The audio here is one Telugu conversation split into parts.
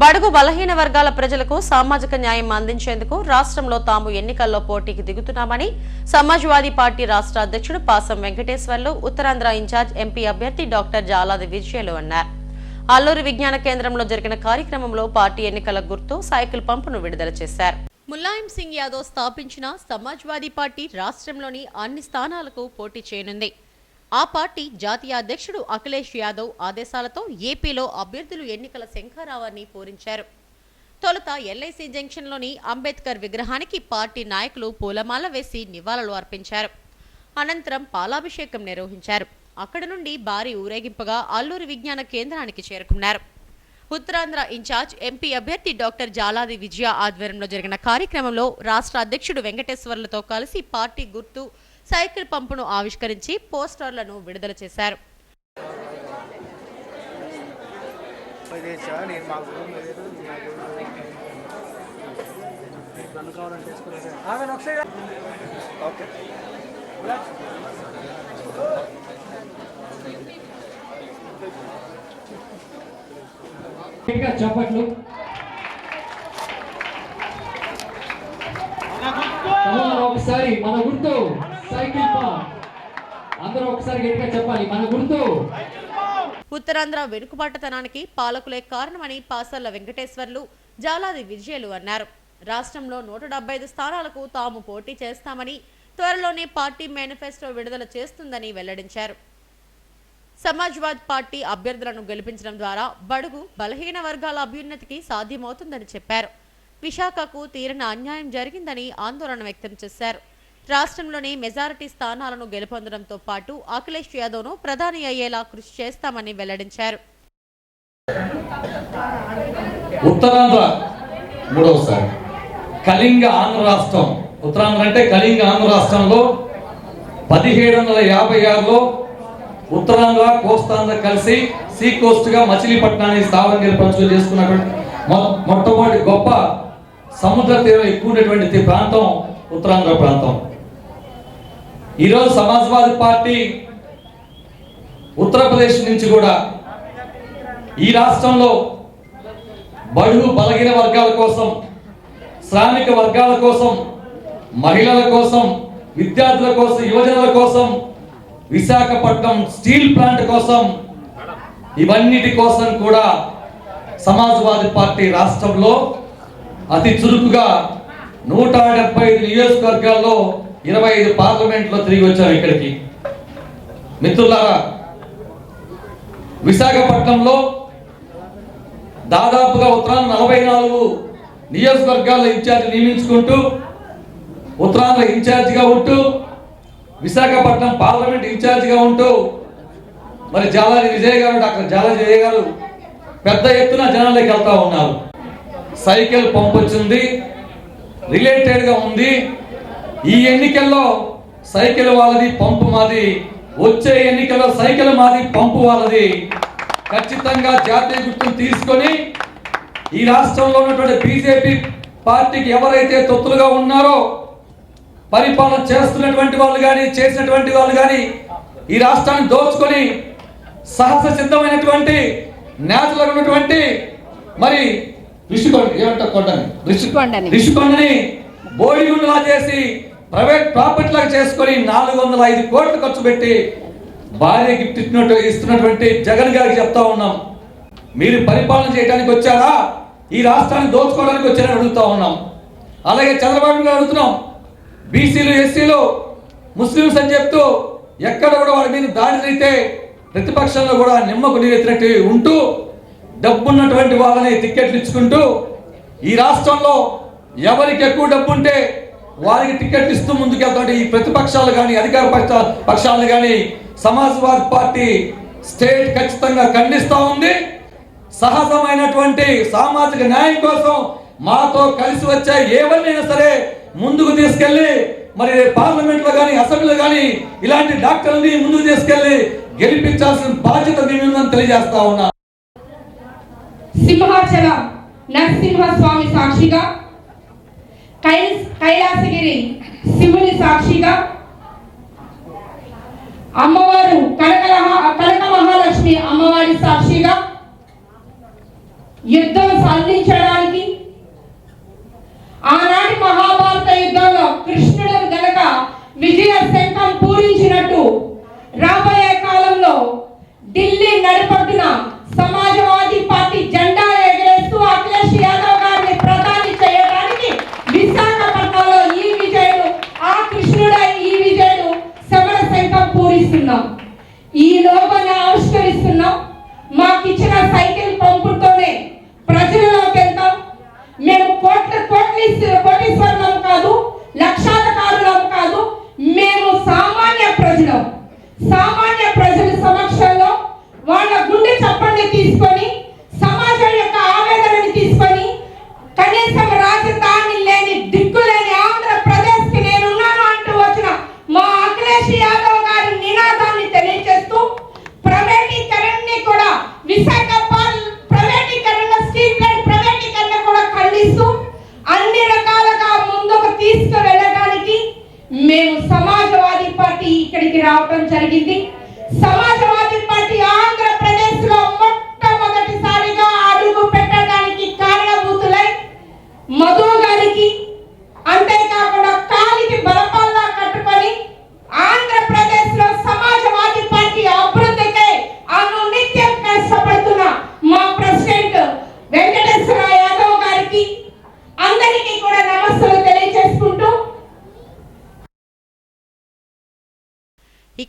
బడుగు బలహీన వర్గాల ప్రజలకు సామాజిక న్యాయం అందించేందుకు రాష్ట్రంలో తాము ఎన్నికల్లో పోటీకి దిగుతున్నామని సమాజ్వాదీ పార్టీ రాష్ట్ర అధ్యక్షుడు పాసం వెంకటేశ్వర్లు ఉత్తరాంధ్ర ఇన్ఛార్జ్ ఎంపీ అభ్యర్థి డాక్టర్ జాలాది విజయలు అన్నారు. అల్లూరి విజ్ఞాన కేంద్రంలో జరిగిన కార్యక్రమంలో పార్టీ ఎన్నికల గుర్తు సైకిల్ పంపును విడుదల చేశారు. ములాయం సింగ్ యాదవ్ స్థాపించిన సమాజ్వాదీ పార్టీ రాష్ట్రంలోని అన్ని స్థానాలకు పోటీ చేయనుంది. ఆ పార్టీ జాతీయ అధ్యక్షుడు అఖిలేష్ యాదవ్ ఆదేశాలతో ఏపీలో అభ్యర్థులు ఎన్నికల శంఖారావాన్ని పూరించారు. తొలుత ఎల్ఐసి జంక్షన్లోని అంబేద్కర్ విగ్రహానికి పార్టీ నాయకులు పూలమాల వేసి నివాళులు అర్పించారు. అనంతరం పాలాభిషేకం నిర్వహించారు. అక్కడ నుండి భారీ ఊరేగింపుగా అల్లూరి విజ్ఞాన కేంద్రానికి చేరుకున్నారు. ఉత్తరాంధ్ర ఇన్ఛార్జ్ ఎంపీ అభ్యర్థి డాక్టర్ జాలాది విజయ ఆధ్వర్యంలో జరిగిన కార్యక్రమంలో రాష్ట్ర అధ్యక్షుడు వెంకటేశ్వర్లతో కలిసి పార్టీ గుర్తు సైకిల్ పంపును ఆవిష్కరించి పోస్టర్లను విడుదల చేశారు. ఇంకా చప్పట్లు. ఒకసారి మన గుర్తు. సైకిల్ అందరూ ఒకసారి గట్టిగా చెప్పాలి మన గుర్తు. ఉత్తరాంధ్ర వెనుకబాటుతనానికి పాలకులే కారణమని పాసర్ల వెంకటేశ్వర్లు జాలాది విజయలు అన్నారు. రాష్ట్రంలో నూట డెబ్బై ఐదు స్థానాలకు తాము పోటీ చేస్తామని త్వరలోనే పార్టీ మేనిఫెస్టో విడుదల చేస్తుందని వెల్లడించారు. సమాజ్వాద్ పార్టీ అభ్యర్థులను గెలిపించడం ద్వారా బడుగు బలహీన వర్గాల అభ్యున్నతికి సాధ్యమవుతుందని చెప్పారు. విశాఖకు తీరిన అన్యాయం జరిగిందని ఆందోళన వ్యక్తం చేశారు. రాష్ట్రంలోని మెజారిటీ స్థానాలను గెలుపొందడంతో పాటు అఖిలేష్ యాదవ్ను ప్రధాని అయ్యేలా కృషి చేస్తామని వెల్లడించారు. ఉత్తరాంధ్ర మూడవసారి కళింగ ఆంధ్ర రాష్ట్రం. ఉత్తరాంధ్ర అంటే కళింగ ఆంధ్ర రాష్ట్రంలో పదిహేడు వందల యాభై ఆరులో ఉత్తరాంధ్ర కోస్తాంధ్ర కలిసి సీ కోస్ట్గా మచిలీపట్నాన్ని స్థావరంగా పంచులు చేసుకున్నటువంటి మొ- మొట్టమొదటి గొప్ప సముద్ర తీరం ఎక్కువ ఉన్నటువంటి ప్రాంతం ఉత్తరాంధ్ర ప్రాంతం. ఈరోజు సమాజ్వాదీ పార్టీ ఉత్తరప్రదేశ్ నుంచి కూడా ఈ రాష్ట్రంలో బడుగు బలహీన వర్గాల కోసం శ్రామిక వర్గాల కోసం మహిళల కోసం విద్యార్థుల కోసం యువజనుల కోసం విశాఖపట్నం స్టీల్ ప్లాంట్ కోసం ఇవన్నిటి కోసం కూడా సమాజ్వాదీ పార్టీ రాష్ట్రంలో అతి చురుకుగా నూట డెబ్బై ఐదు నియోజకవర్గాల్లో ఇరవై ఐదు పార్లమెంట్లో తిరిగి వచ్చాం ఇక్కడికి. మిత్రులారా విశాఖపట్నంలో దాదాపుగా ఉత్తరాన నలభై నాలుగు నియోజకవర్గాల్లో ఇన్ఛార్జ్ నియమించుకుంటూ ఉత్తరాంధ్ర ఇన్ఛార్జిగా ఉంటూ విశాఖపట్నం పార్లమెంట్ ఇన్ఛార్జిగా ఉంటూ మరి జాలాది విజయ్ గారు డాక్టర్ జాలాది విజయ్ గారు పెద్ద ఎత్తున జనాలకి వెళ్తా ఉన్నారు. సైకిల్ పంపు వచ్చింది ఉంది. ఈ ఎన్నికల్లో సైకిల్ వాళ్ళది పంపు మాది. వచ్చే ఎన్నికల్లో సైకిల్ మాది పంపు వాళ్ళది. ఖచ్చితంగా జాతీయ గుర్తును తీసుకొని ఈ రాష్ట్రంలో ఉన్నటువంటి బీజేపీ పార్టీకి ఎవరైతే తొత్తులుగా ఉన్నారో పరిపాలన చేస్తున్నటువంటి వాళ్ళు కానీ చేసినటువంటి వాళ్ళు కానీ ఈ రాష్ట్రాన్ని దోచుకొని సహస సిద్ధమైనటువంటి నేతలు ఉన్నటువంటి మరి రిషికొండ ఏమంటారు కొండని? రిషికొండని. రిషికొండని బోడిగుండలా చేసి ప్రైవేట్ ప్రాపర్టీ లాగా చేసుకొని నాలుగు వందల ఐదు కోట్లు ఖర్చు పెట్టి భార్య గిఫ్ట్ ఇచ్చినట్టు ఇస్తున్నటువంటి జగన్ గారికి చెప్తా ఉన్నాం. మీరు పరిపాలన చేయడానికి వచ్చారా? ఈ రాష్ట్రాన్ని దోచుకోవడానికి వచ్చారని అడుగుతా ఉన్నాం. అలాగే చంద్రబాబు గారు అడుగుతున్నాం. బీసీలు ఎస్సీలు ముస్లింస్ అని చెప్తూ ఎక్కడ కూడా వారి మీద దాడి జరిగితే ప్రతిపక్షంలో కూడా నిమ్మకు నీరెత్తినట్టు ఉంటూ డబ్బున్నటువంటి వాళ్ళని టిక్కెట్లు ఇచ్చుకుంటూ ఈ రాష్ట్రంలో ఎవరికి ఎక్కువ డబ్బు ఉంటే వారికి టికెట్ ఇస్తూ ముందుకెళ్తుంటే ఈ ప్రతిపక్షాలు కానీ అధికార పక్ష పక్షాలు కానీ సమాజ్వాద్ పార్టీ స్టేట్ ఖచ్చితంగా ఖండిస్తూ ఉంది. సహజమైనటువంటి సామాజిక న్యాయం కోసం మాతో కలిసి వచ్చే ఏవన్నైనా సరే ముందుకు తీసుకెళ్ళి మరి పార్లమెంట్లో కానీ అసెంబ్లీలో కానీ ఇలాంటి డాక్టర్లని ముందుకు తీసుకెళ్ళి గెలిపించాల్సిన బాధ్యత మీ తెలియజేస్తా ఉన్నా. సింహాచల నరసింహస్వామి సాక్షిగా కైల్స్ కైలాసగిరి శివుని సాక్షిగా అమ్మవారు కనకల కనక మహాలక్ష్మి అమ్మవారి సాక్షిగా యుద్ధం సాధించడానికి ఆనాటి మహాభారత యుద్ధంలో కృష్ణుడు గనక విజయ శంఖం పూరించినట్టు రాబోయే కాలంలో ఢిల్లీ నడిపట్టున సమాజ ఆవిష్కరిస్తున్నాం ఈ లోపల ఆవిష్కరిస్తున్నాం. మాకు ఇచ్చిన సైకిల్ పంప్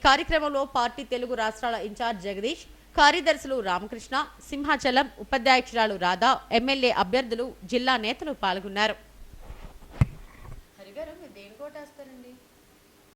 కార్యక్రమంలో పార్టీ తెలుగు రాష్ట్రాల ఇన్ఛార్జ్ జగదీష్ కార్యదర్శులు రామకృష్ణ సింహాచలం ఉపాధ్యాయురాలు రాధా ఎమ్మెల్యే అభ్యర్థులు జిల్లా నేతలు పాల్గొన్నారు.